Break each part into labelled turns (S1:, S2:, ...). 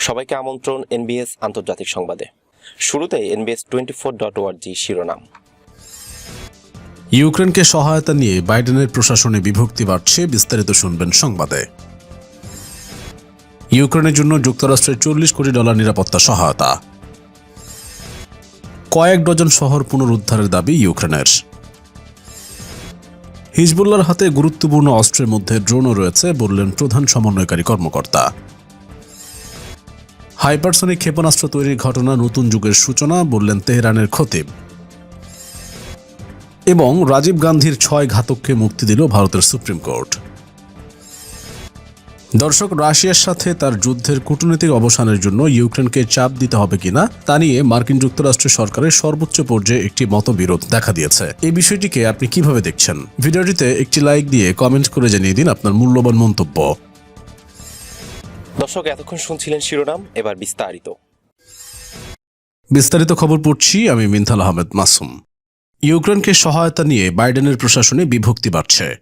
S1: সবাইকে আমন্ত্রণ এনবিএস আন্তর্জাতিক সংবাদে। শুরুতে এনবিএস টোয়েন্টি ফোর ডট ওয়ার্জি শিরোনাম।
S2: ইউক্রেনকে সহায়তা নিয়ে বাইডেনের প্রশাসনে বিভক্তি বাড়ছে, বিস্তারিত শুনবেন সংবাদে। ইউক্রেনের জন্য যুক্তরাষ্ট্রের চল্লিশ কোটি ডলার নিরাপত্তা সহায়তা। কয়েক ডজন শহর পুনরুদ্ধারের দাবি ইউক্রেনের। হিজবুল্লার হাতে গুরুত্বপূর্ণ অস্ত্রের মধ্যে ড্রোনও রয়েছে, বললেন প্রধান সমন্বয়কারী কর্মকর্তা। হাইপারসনিক ক্ষেপণাস্ত্র তৈরির ঘটনা নতুন যুগের সূচনা বললেন তেহরানের খতিব। এবং রাজীব গান্ধীর ছয় ঘাতককে মুক্তি দিল ভারতের সুপ্রিম কোর্ট। দর্শক, রাশিয়ার সাথে তার যুদ্ধের কূটনৈতিক অবসানের জন্য ইউক্রেনকে চাপ দিতে হবে কিনা তা নিয়ে মার্কিন যুক্তরাষ্ট্রের সরকারের সর্বোচ্চ পর্যায়ে একটি মতবিরোধ দেখা দিয়েছে। এই বিষয়টিকে আপনি কীভাবে দেখছেন? ভিডিওটিতে একটি লাইক দিয়ে কমেন্ট করে জানিয়ে দিন আপনার মূল্যবান মন্তব্য।
S1: দর্শক, এতক্ষণ শুনছিলেন শিরোনাম, এবার বিস্তারিত।
S2: বিস্তারিত খবর পড়ছি আমি মিনথাল আহমেদ মাসুম। ইউক্রেনকে সহায়তা নিয়ে বাইডেনের প্রশাসনে বিভক্তি বাড়ছে।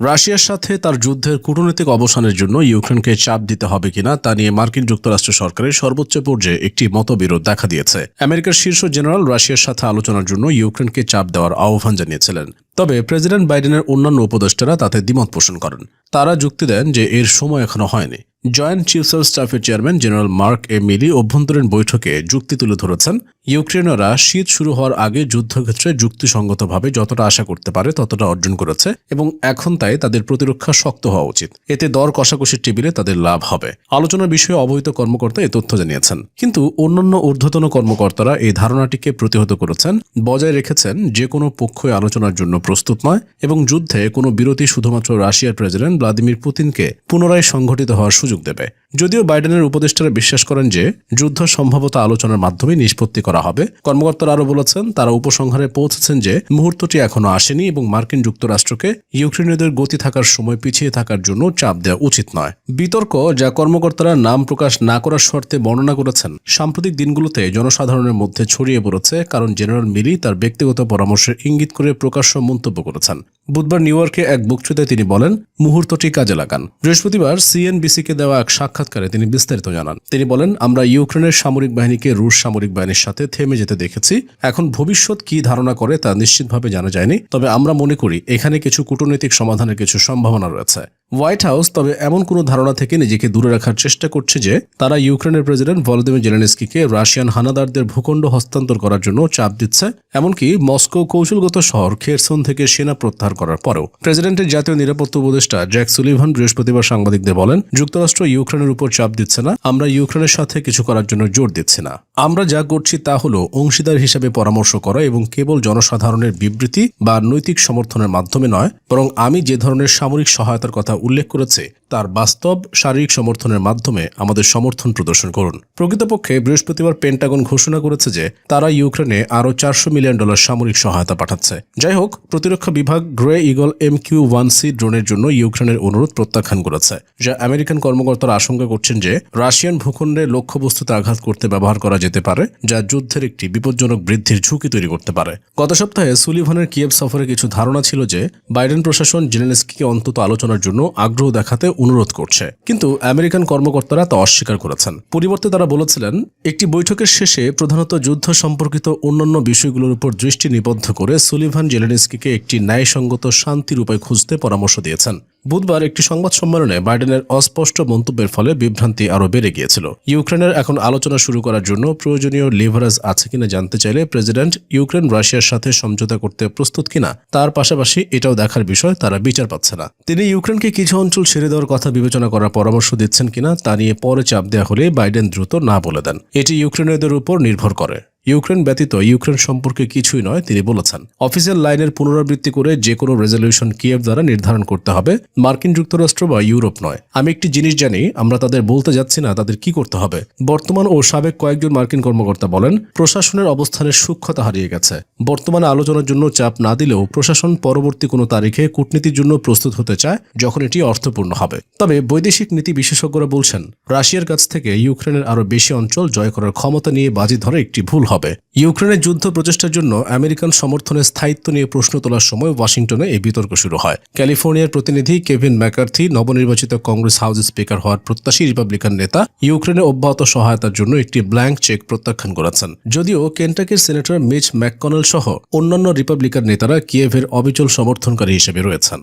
S2: রাশিয়ার সাথে তার যুদ্ধের কূটনৈতিক অবসানের জন্য ইউক্রেনকে চাপ দিতে হবে কিনা তা নিয়ে মার্কিন যুক্তরাষ্ট্র সরকারের সর্বোচ্চ পর্যায়ে একটি মতবিরোধ দেখা দিয়েছে। আমেরিকার শীর্ষ জেনারেল রাশিয়ার সাথে আলোচনার জন্য ইউক্রেনকে চাপ দেওয়ার আহ্বান জানিয়েছিলেন। তবে প্রেসিডেন্ট বাইডেনের অন্যান্য উপদেষ্টারা তাতে দ্বিমত পোষণ করেন। তারা যুক্তি দেন যে এর সময় এখনও হয়নি। জয়েন্ট চিফস অফ স্টাফের chairman general Mark A Milley অভ্যন্তরীণ বৈঠকে যুক্তি তুলে ধরেছেন। ইউক্রেনীয়রা শীত শুরু হওয়ার আগে যুদ্ধক্ষেত্রে যুক্তিসঙ্গতভাবে যতটা আশা করতে পারে, ততটা অর্জন করেছে এবং এখন তাই তাদের প্রতিরক্ষা শক্ত হওয়া উচিত। এতে দর কষাকষির টেবিলে তাদের লাভ হবে। আলোচনার বিষয়ে অবহিত কর্মকর্তা এ তথ্য জানিয়েছেন। কিন্তু অন্যান্য ঊর্ধ্বতন কর্মকর্তারা এই ধারণাটিকে প্রতিহত করেছেন, বজায় রেখেছেন যে কোনো পক্ষই আলোচনার জন্য প্রস্তুত নয় এবং যুদ্ধে কোনো বিরতি শুধুমাত্র রাশিয়ার প্রেসিডেন্ট ভ্লাদিমির পুতিনকে পুনরায় সংঘটিত হওয়ার সুযোগ দেবে। যদিও বাইডেনের উপদেষ্টারা বিশ্বাস করেন যে যুদ্ধ সম্ভবত আলোচনার মাধ্যমে নিষ্পত্তি করা হবে। কর্মকর্তারা আরও বলেছেন, তারা উপসংহারে পৌঁছেছেন যে মুহূর্তটি এখনও আসেনি এবং মার্কিন যুক্তরাষ্ট্রকে ইউক্রেনীয়দের গতি থাকার সময় পিছিয়ে থাকার জন্য চাপ দেওয়া উচিত নয়। বিতর্ক যা কর্মকর্তারা নাম প্রকাশ না করার শর্তে বর্ণনা করেছেন, সাম্প্রতিক দিনগুলোতে জনসাধারণের মধ্যে ছড়িয়ে পড়েছে, কারণ জেনারেল মিলি তার ব্যক্তিগত পরামর্শের ইঙ্গিত করে প্রকাশ্য মন্তব্য করেছেন। বুধবার নিউ ইয়র্কে এক বক্তৃতায় তিনি বলেন, মুহূর্তটি কাজে লাগান। বৃহস্পতিবার সিএনবিসিকে দেওয়া এক সাক্ষাৎকারে তিনি বিস্তারিত জানান। তিনি বলেন, আমরা ইউক্রেনের সামরিক বাহিনীকে রুশ সামরিক বাহিনীর সাথে থেমে যেতে দেখেছি। এখন ভবিষ্যৎ কি ধারণা করে তা নিশ্চিতভাবে জানা যায়নি। তবে আমরা মনে করি, এখানে কিছু কূটনৈতিক সমাধানের কিছু সম্ভাবনা রয়েছে। হোয়াইট হাউস তবে এমন কোনো ধারণা থেকে নিজেকে দূরে রাখার চেষ্টা করছে যে তারা ইউক্রেনের প্রেসিডেন্ট ভলোদিমির জেলেনস্কিকে রাশিয়ান হানাদারদের ভূখণ্ড হস্তান্তর করার জন্য চাপ দিচ্ছে, এমনকি মস্কো কৌশলগত শহর খেরসন থেকে সেনা প্রত্যাহার করার পরেও। প্রেসিডেন্টের জাতীয় নিরাপত্তা উপদেষ্টা জ্যাক সুলিভান বৃহস্পতিবার সাংবাদিকদের বলেন, যুক্তরাষ্ট্র ইউক্রেনের উপর চাপ দিচ্ছে না, আমরা ইউক্রেনের সাথে কিছু করার জন্য জোর দিচ্ছি না। আমরা যা করছি তা হলো অংশীদার হিসেবে পরামর্শ করা এবং কেবল জনসাধারণের বিবৃতি বা নৈতিক সমর্থনের মাধ্যমে নয়, বরং আমি যে ধরনের সামরিক সহায়তার কথা উল্লেখ করেছি। তার বাস্তব শারীরিক সমর্থনের মাধ্যমে আমাদের সমর্থন প্রদর্শন করুন। প্রকৃতপক্ষে বৃহস্পতিবার পেন্টাগন ঘোষণা করেছে যে তারা ইউক্রেনে আরও চারশো মিলিয়ন ডলার সামরিক সহায়তা পাঠাচ্ছে। যাই হোক, প্রতিরক্ষা বিভাগ Gray Eagle M Q one C ড্রোনের জন্য ইউক্রেনের অনুরোধ প্রত্যাখ্যান করেছে, যা আমেরিকান কর্মকর্তারা আশঙ্কা করছেন যে রাশিয়ান ভূখণ্ডে লক্ষ্যবস্তুতে আঘাত করতে ব্যবহার করা যেতে পারে, যা যুদ্ধের একটি বিপজ্জনক বৃদ্ধির ঝুঁকি তৈরি করতে পারে। গত সপ্তাহে সুলিভানের কিয়েভ সফরে কিছু ধারণা ছিল যে বাইডেন প্রশাসন জেনেলেস্কিকে অন্তত আলোচনার জন্য আগ্রহ দেখাতে অনুরোধ করছে। কিন্তু আমেরিকান কর্মকর্তারা তা অস্বীকার করেছেন। পরিবর্তে তারা বলেছিলেন, একটি বৈঠকের শেষে প্রধানত যুদ্ধ সম্পর্কিত অন্যান্য বিষয়গুলোর উপর দৃষ্টি নিবদ্ধ করে সুলিভান জেলেনস্কিকে একটি ন্যায়সঙ্গত শান্তির উপায় খুঁজতে পরামর্শ দিয়েছেন। বুধবার একটি সংবাদ সম্মেলনে বাইডেনের অস্পষ্ট মন্তব্যের ফলে বিভ্রান্তি আরও বেড়ে গিয়েছিল। ইউক্রেনের এখন আলোচনা শুরু করার জন্য প্রয়োজনীয় লিভারেজ আছে কিনা জানতে চাইলে প্রেসিডেন্ট ইউক্রেন রাশিয়ার সাথে সমঝোতা করতে প্রস্তুত কিনা, তার পাশাপাশি এটাও দেখার বিষয়, তারা বিচার পাচ্ছে না। তিনি ইউক্রেনকে কিছু অঞ্চল ছেড়ে দেওয়ার কথা বিবেচনা করার পরামর্শ দিচ্ছেন কিনা, তা নিয়ে পরে চাপ দেওয়া হলে বাইডেন দ্রুত না বলে দেন। এটি ইউক্রেনীয়দের উপর নির্ভর করে। ইউক্রেন ব্যতীত ইউক্রেন সম্পর্কে কিছুই নয়, তিনি বলেছেন। অফিসিয়াল লাইনের পুনরাবৃত্তি করে যে কোনো রেজলিউশন কিয়েভ দ্বারা নির্ধারণ করতে হবে। মার্কিন যুক্তরাষ্ট্র বা ইউরোপ নয়। আমি একটি জিনিস জানি, আমরা তাদের বলতে যাচ্ছি না, তাদের কি করতে হবে। বর্তমান ও সাবেক কয়েকজন মার্কিন কর্মকর্তা বলেন, প্রশাসনের অবস্থানের সূক্ষ্মতা হারিয়ে গেছে। বর্তমানে আলোচনার জন্য চাপ না দিলেও প্রশাসন পরবর্তী কোনো তারিখে কূটনীতির জন্য প্রস্তুত হতে চায়, যখন এটি অর্থপূর্ণ হবে। তবে বৈদেশিক নীতি বিশেষজ্ঞরা বলছেন, রাশিয়ার কাছ থেকে ইউক্রেনের আরও বেশি অঞ্চল জয় করার ক্ষমতা নিয়ে বাজি ধরে একটি ভুল হবে। হবে। ইউক্রেনের যুদ্ধ প্রচেষ্টার জন্য আমেরিকান সমর্থনের স্থায়িত্ব নিয়ে প্রশ্ন তোলার সময় ওয়াশিংটনে এই বিতর্ক শুরু হয়। ক্যালিফোর্নিয়ার প্রতিনিধি কেভিন ম্যাকার্থি নবনির্বাচিত কংগ্রেস হাউস স্পিকার হওয়ার প্রত্যাশী রিপাবলিকান নেতা ইউক্রেনে অব্যাহত সহায়তার জন্য একটি ব্ল্যাঙ্ক চেক প্রত্যাখ্যান করেছেন। যদিও কেন্টাকির সেনেটর মিচ ম্যাককনেল সহ অন্যান্য রিপাবলিকান নেতারা কিয়েভের অবিচল সমর্থনকারী হিসেবে রয়েছেন।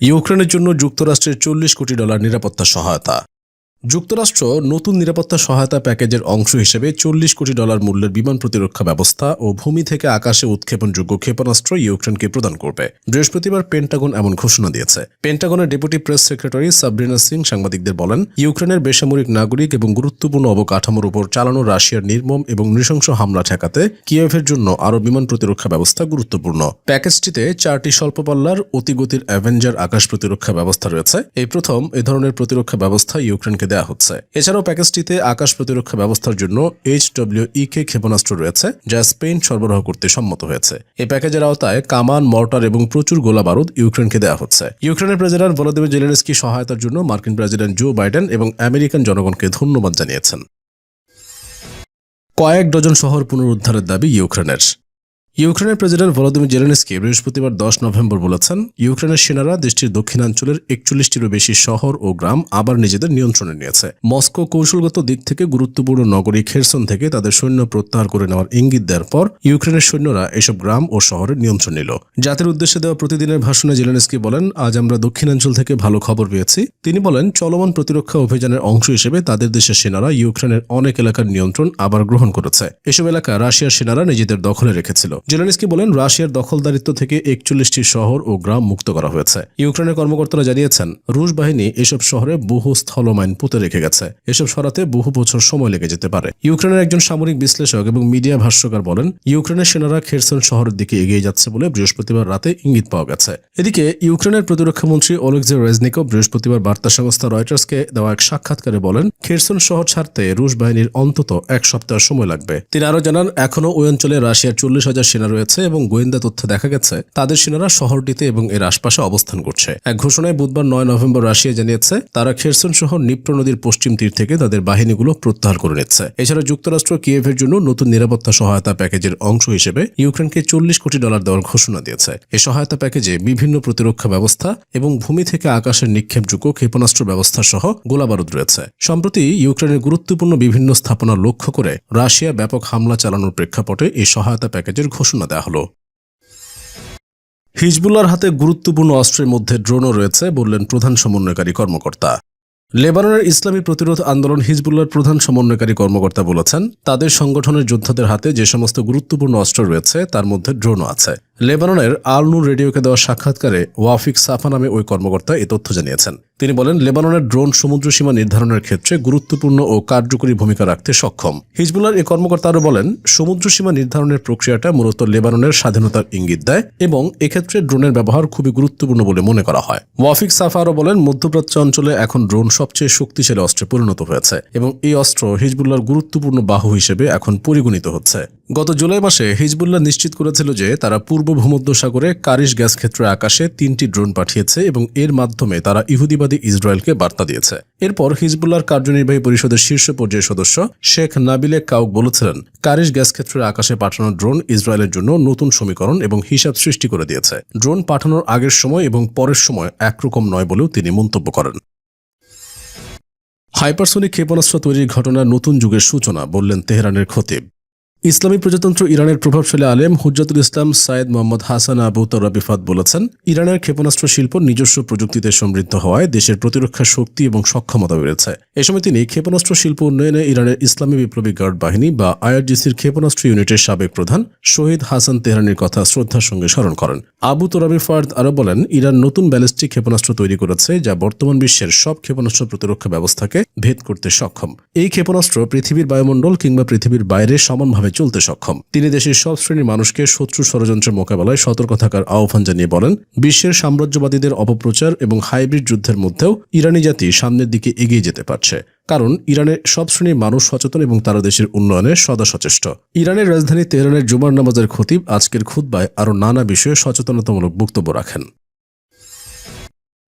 S2: ইউক্রেনের জন্য যুক্তরাষ্ট্রের চল্লিশ কোটি ডলার নিরাপত্তা সহায়তা। যুক্তরাষ্ট্র নতুন নিরাপত্তা সহায়তা প্যাকেজের অংশ হিসেবে চল্লিশ কোটি ডলার মূল্যের বিমান প্রতিরক্ষা ব্যবস্থা ও ভূমি থেকে আকাশে উৎক্ষেপণযোগ্য ক্ষেপণাস্ত্র ইউক্রেনকে প্রদান করবে। বৃহস্পতিবার পেন্টাগন এমন ঘোষণা দিয়েছে। পেন্টাগনের deputy press secretary Sabrina Singh সাংবাদিকদের বলেন, ইউক্রেনের বেসামরিক নাগরিক এবং গুরুত্বপূর্ণ অবকাঠামোর উপর চালানো রাশিয়ার নির্মম এবং নৃশংস হামলা ঠেকাতে কিয়েভের জন্য আরও বিমান প্রতিরক্ষা ব্যবস্থা গুরুত্বপূর্ণ। প্যাকেজটিতে চারটি স্বল্পপাল্লার, অতিগতির অ্যাভেঞ্জার আকাশ প্রতিরক্ষা ব্যবস্থা রয়েছে। এই প্রথম, এ ধরনের প্রতিরক্ষা ব্যবস্থা ইউক্রেনকে দেওয়া হচ্ছে। এছাড়াও প্যাকেজটিতে আকাশ প্রতিরক্ষা ব্যবস্থার জন্য এইচ ডব্লিউ কে ক্ষেপণাস্ত্র রয়েছে, যা স্পেন সরবরাহ করতে সম্মত হয়েছে। এই প্যাকেজের আওতায় কামান, মর্টার এবং প্রচুর গোলা বারুদ ইউক্রেনকে দেওয়া হচ্ছে। ইউক্রেনের প্রেসিডেন্ট ভলোদিমির জেলেনস্কি সহায়তার জন্য মার্কিন প্রেসিডেন্ট জো বাইডেন এবং আমেরিকান জনগণকে ধন্যবাদ জানিয়েছেন। কয়েক ডজন শহর পুনরুদ্ধারের দাবি ইউক্রেনের। ইউক্রেনের প্রেসিডেন্ট ভলোদিমির জেলেনস্কি বৃহস্পতিবার দশ নভেম্বর বলেছেন, ইউক্রেনের সেনারা দেশটির দক্ষিণাঞ্চলের একচল্লিশটিরও বেশি শহর ও গ্রাম আবার নিজেদের নিয়ন্ত্রণে নিয়েছে। মস্কো কৌশলগত দিক থেকে গুরুত্বপূর্ণ নগরী খেরসন থেকে তাদের সৈন্য প্রত্যাহার করে নেওয়ার ইঙ্গিত দেওয়ার পর ইউক্রেনের সৈন্যরা এসব গ্রাম ও শহরের নিয়ন্ত্রণ নিল। জাতির উদ্দেশ্যে দেওয়া প্রতিদিনের ভাষণে জেলেনস্কি বলেন, আজ আমরা দক্ষিণাঞ্চল থেকে ভালো খবর পেয়েছি। তিনি বলেন, চলমান প্রতিরক্ষা অভিযানের অংশ হিসেবে তাদের দেশের সেনারা ইউক্রেনের অনেক এলাকার নিয়ন্ত্রণ আবার গ্রহণ করেছে। এসব এলাকা রাশিয়ার সেনারা নিজেদের দখলে রেখেছিল। জেলেনস্কি বলেন, রাশিয়ার দখলদারিত্ব থেকে একচল্লিশটি শহর ও গ্রাম মুক্ত করা হয়েছে। ইউক্রেনের কর্মকর্তারা জানিয়েছেন, রুশ বাহিনী এসব শহরে বহু স্থলমাইন পুঁতে রেখে গেছে। এসব সরাতে বহু বছর সময় লেগে যেতে পারে। ইউক্রেনের একজন সামরিক বিশ্লেষক এবং মিডিয়া ভাষ্যকার বলেন, ইউক্রেনের সেনারা খেরসন শহরের দিকে এগিয়ে যাচ্ছে বলে বৃহস্পতিবার রাতে ইঙ্গিত পাওয়া গেছে। এদিকে, ইউক্রেনের প্রতিরক্ষা মন্ত্রী ওলেক্সে রেজনিকো বৃহস্পতিবার বার্তা সংস্থা রয়টার্সকে দেওয়া এক সাক্ষাৎকারে বলেন, খেরসন শহর ছাড়তে রুশ বাহিনীর অন্তত এক সপ্তাহ সময় লাগবে। তিনি আরও জানান, এখনও ওই অঞ্চলে রাশিয়ার চল্লিশ হাজার সেনা রয়েছে এবং গোয়েন্দা তথ্য দেখা গেছে, তাদের সেনারা শহরটিতে এবং এর আশপাশে অবস্থান করছে। এক ঘোষণায় বুধবার নয় নভেম্বর রাশিয়া জানিয়েছে, তারা খেরসন শহর নিপ্র নদীর পশ্চিম তীর থেকে তাদের বাহিনীগুলো প্রত্যাহার করে নিচ্ছে। এছাড়া যুক্তরাষ্ট্র কিয়েভের জন্য নতুন নিরাপত্তা সহায়তা প্যাকেজের অংশ হিসেবে ইউক্রেনকে চল্লিশ কোটি ডলার দেওয়ার ঘোষণা দিয়েছে। এই সহায়তা প্যাকেজে বিভিন্ন প্রতিরক্ষা ব্যবস্থা এবং ভূমি থেকে আকাশের নিক্ষেপযোগ্য ক্ষেপণাস্ত্র ব্যবস্থা সহ গোলাবারুদ রয়েছে। সম্প্রতি ইউক্রেনের গুরুত্বপূর্ণ বিভিন্ন স্থাপনা লক্ষ্য করে রাশিয়া ব্যাপক হামলা চালানোর প্রেক্ষাপটে এই সহায়তা প্যাকেজের ঘোষণা দেওয়া হলো। হিজবুল্লার হাতে গুরুত্বপূর্ণ অস্ত্রের মধ্যে ড্রোনও রয়েছে, বললেন প্রধান সমন্বয়কারী কর্মকর্তা। লেবাননের ইসলামী প্রতিরোধ আন্দোলন হিজবুল্লার প্রধান সমন্বয়কারী কর্মকর্তা বলেছেন, তাদের সংগঠনের যোদ্ধাদের হাতে যে সমস্ত গুরুত্বপূর্ণ অস্ত্র রয়েছে, তার মধ্যে ড্রোনও আছে। লেবাননের আল নূর রেডিওকে দেওয়া সাক্ষাৎকারে ওয়াফিক সাফা নামে ওই কর্মকর্তা এ তথ্য জানিয়েছেন। তিনি বলেন, লেবাননের ড্রোন সমুদ্র সীমা নির্ধারণের ক্ষেত্রে গুরুত্বপূর্ণ ও কার্যকরী ভূমিকা রাখতে সক্ষম। হিজবুল্লার এই কর্মকর্তা আরও বলেন, সমুদ্র সীমা নির্ধারণের প্রক্রিয়াটা মূলত লেবাননের স্বাধীনতার ইঙ্গিত দেয় এবং এক্ষেত্রে ড্রোনের ব্যবহার খুবই গুরুত্বপূর্ণ বলে মনে করা হয়। ওয়াফিক সাফা আরও বলেন, মধ্যপ্রাচ্য অঞ্চলে এখন ড্রোন সবচেয়ে শক্তিশালী অস্ত্রে পরিণত হয়েছে এবং এই অস্ত্র হিজবুল্লার গুরুত্বপূর্ণ বাহু হিসেবে এখন পরিগণিত হচ্ছে। গত জুলাই মাসে হিজবুল্লাহ নিশ্চিত করেছিল যে তারা পূর্ব ভূমধ্যসাগরে কারিশ গ্যাস ক্ষেত্রে আকাশে তিনটি ড্রোন পাঠিয়েছে এবং এর মাধ্যমে তারা ইহুদিবাদী ইসরায়েলকে বার্তা দিয়েছে। এরপর হিজবুল্লাহর কার্যনির্বাহী পরিষদের শীর্ষ পর্যায়ের সদস্য শেখ নাবিলে কাউক বলেছিলেন, কারিশ গ্যাস ক্ষেত্রে আকাশে পাঠানো ড্রোন ইসরায়েলের জন্য নতুন সমীকরণ এবং হিসাব সৃষ্টি করে দিয়েছে। ড্রোন পাঠানোর আগের সময় এবং পরের সময় একরকম নয় বলেও তিনি মন্তব্য করেন। হাইপারসোনিক ক্ষেপণাস্ত্র তৈরির ঘটনা নতুন যুগের সূচনা, বললেন তেহরানের খতিব। ইসলামী প্রজাতন্ত্র ইরানের প্রভাবশালী আলেম হুজ্জাতুল ইসলাম সায়েদ মোহাম্মদ হাসান আবু তরাবিফাত বলেছেন, ইরানের ক্ষেপণাস্ত্র শিল্প নিজস্ব প্রযুক্তিতে সমৃদ্ধ হওয়ায় দেশের প্রতিরক্ষা শক্তি এবং সক্ষমতা বেড়েছে। এ সময় তিনি ক্ষেপণাস্ত্র শিল্প উন্নয়নে ইরানের ইসলামী বিপ্লবী গার্ড বাহিনী বা আইআরজিসির ক্ষেপণাস্ত্র ইউনিটের সাবেক প্রধান শহীদ হাসান তেহরানির কথা শ্রদ্ধার সঙ্গে স্মরণ করেন। আবু তোরাবি ফার্দ আরও বলেন, ইরান নতুন ব্যালিস্টিক ক্ষেপণাস্ত্র তৈরি করেছে যা বর্তমান বিশ্বের সব ক্ষেপণাস্ত্র প্রতিরক্ষা ব্যবস্থাকে ভেদ করতে সক্ষম। এই ক্ষেপণাস্ত্র পৃথিবীর বায়ুমণ্ডল কিংবা পৃথিবীর বাইরে সমানভাবে চলতে সক্ষম। তিনি দেশের সব শ্রেণির মানুষকে শত্রু ষড়যন্ত্রের মোকাবেলায় সতর্ক থাকার আহ্বান জানিয়ে বলেন, বিশ্বের সাম্রাজ্যবাদীদের অপপ্রচার এবং হাইব্রিড যুদ্ধের মধ্যেও ইরানি জাতি সামনের দিকে এগিয়ে যেতে পারছে। কারণ ইরানের সব শ্রেণির মানুষ সচেতন এবং তারা দেশের উন্নয়নে সদা সচেষ্ট। ইরানের রাজধানী তেহরানের জুমার নামাজের খতিব আজকের খুতবায় আরও নানা বিষয়ে সচেতনতামূলক বক্তব্য রাখেন।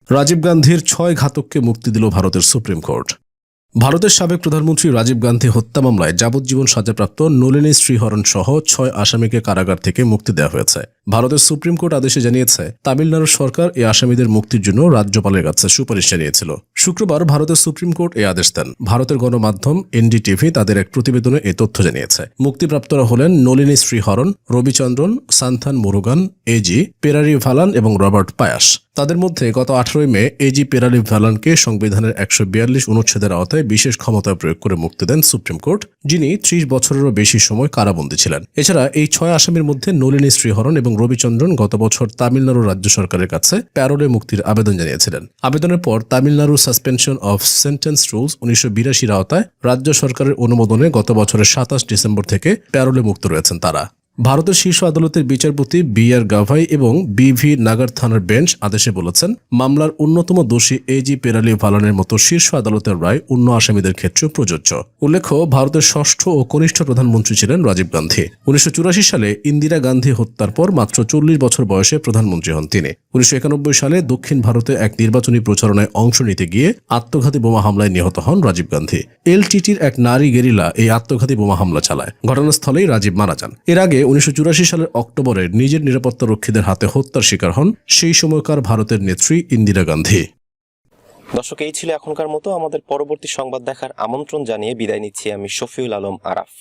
S2: রাজীব গান্ধীর ছয় ঘাতককে মুক্তি দিল ভারতের সুপ্রিম কোর্ট। ভারতের সাবেক প্রধানমন্ত্রী রাজীব গান্ধী হত্যা মামলায় যাবজ্জীবন সাজাপ্রাপ্ত নলিনী শ্রীহরণ সহ ছয় আসামিকে কারাগার থেকে মুক্তি দেওয়া হয়েছে। ভারতের সুপ্রিম কোর্ট আদেশে জানিয়েছে, তামিলনাড়ু সরকার এই আসামিদের মুক্তির জন্য রাজ্যপালের কাছে সুপারিশ জানিয়েছিল। শুক্রবার ভারতের সুপ্রিম কোর্ট এই আদেশ দেন। ভারতের গণমাধ্যম এনডিটিভি তাদের এক প্রতিবেদনে এই তথ্য জানিয়েছে। মুক্তিপ্রাপ্তরা হলেন নলিনী শ্রীহরণ, রবিচন্দ্রন, সান্থান মুরুগান এজি পেরারি ভালান এবং রবার্ট পায়াস। তাদের মধ্যে গত আঠারোই মে এজি পেরালি ভ্যালানকে সংবিধানের একশো বিয়াল্লিশ অনুচ্ছেদের আওতায় বিশেষ ক্ষমতা প্রয়োগ করে মুক্তি দেন সুপ্রিম কোর্ট, যিনি ত্রিশ বছরেরও বেশি সময় কারাবন্দী ছিলেন। এছাড়া এই ছয় আসামির মধ্যে নলিনী শ্রীহরণ এবং রবিচন্দ্রন গত বছর তামিলনাড়ু রাজ্য সরকারের কাছে প্যারোলে মুক্তির আবেদন জানিয়েছিলেন। আবেদনের পর Tamil Nadu suspension of sentence rules উনিশশো বিরাশির আওতায় রাজ্য সরকারের অনুমোদনে গত বছরের সাতাশ ডিসেম্বর থেকে প্যারোলে মুক্ত রয়েছেন তারা। ভারতের শীর্ষ আদালতের বিচারপতি বি আর গাভাই এবং বি ভি নাগার থানার বেঞ্চ আদেশে বলেছেন, মামলার অন্যতম দোষী এজি পেরালি ভালানের মতো শীর্ষ আদালতের রায় অন্য আসামিদের ক্ষেত্রে প্রযোজ্য। উল্লেখ্য, ভারতের ষষ্ঠ ও কনিষ্ঠ প্রধানমন্ত্রী ছিলেন রাজীব গান্ধী। উনিশশো চুরাশি সালে ইন্দিরা গান্ধী হত্যার পর মাত্র চল্লিশ বছর বয়সে প্রধানমন্ত্রী হন তিনি। উনিশশো একানব্বই সালে দক্ষিণ ভারতে এক নির্বাচনী প্রচারণায় অংশ নিতে গিয়ে আত্মঘাতী বোমা হামলায় নিহত হন রাজীব গান্ধী। এলটিটির এক নারী গেরিলা এই আত্মঘাতী বোমা হামলা চালায়। ঘটনাস্থলেই রাজীব মারা যান। এর আগে উনিশশো চুরাশি সালের অক্টোবরে নিজের নিরাপত্তা রক্ষীদের হাতে হত্যার শিকার হন সেই সময়কার ভারতের নেত্রী ইন্দিরা গান্ধী।
S1: দর্শক, এই ছিল এখনকার মতো। আমাদের পরবর্তী সংবাদ দেখার আমন্ত্রণ জানিয়ে বিদায় নিচ্ছি আমি শফিউল আলম আরাফ।